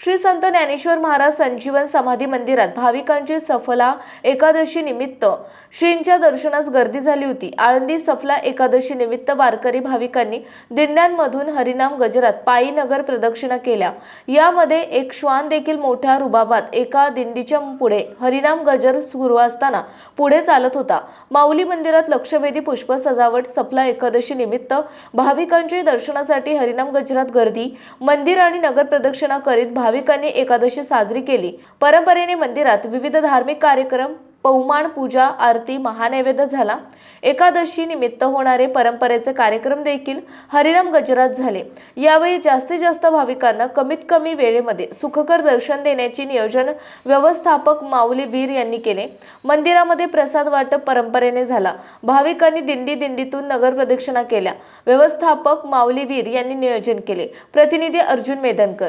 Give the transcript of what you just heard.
श्री संत ज्ञानेश्वर महाराज संजीवन समाधी मंदिरात भाविकांची सफला एकादशी निमित्त श्रींच्या दर्शनास गर्दी झाली होती. आळंदी सफला एकादशी निमित्त वारकरी भाविकांनी दिंड्यांमधून हरिनाम गजरात पायी नगर प्रदक्षिणा केल्या. यामध्ये एक श्वान देखील मोठ्या रुबाबात एका दिंडीच्या पुढे हरिनाम गजर सुरू असताना पुढे चालत होता. माऊली मंदिरात लक्षवेधी पुष्प सजावट सफला एकादशी निमित्त भाविकांची दर्शनासाठी हरिनाम गजरात गर्दी मंदिर आणि नगर प्रदक्षिणा करीत भाविकांनी एकादशी साजरी केली. परंपरेने मंदिरात विविध धार्मिक कार्यक्रम पौमान पूजा आरती महानैवेद्य झाला. एकादशी निमित्त होणारे परंपरेचे कार्यक्रम देखील हरिराम गजरात झाले. यावेळी जास्तीत जास्त भाविकांना कमीत कमी वेळेमध्ये सुखकर दर्शन देण्याचे नियोजन व्यवस्थापक माऊली वीर यांनी केले. मंदिरामध्ये प्रसाद वाटप परंपरेने झाला. भाविकांनी दिंडी दिंडीतून नगर प्रदक्षिणा केल्या. व्यवस्थापक माऊली वीर यांनी नियोजन केले. प्रतिनिधी अर्जुन मेदनकर.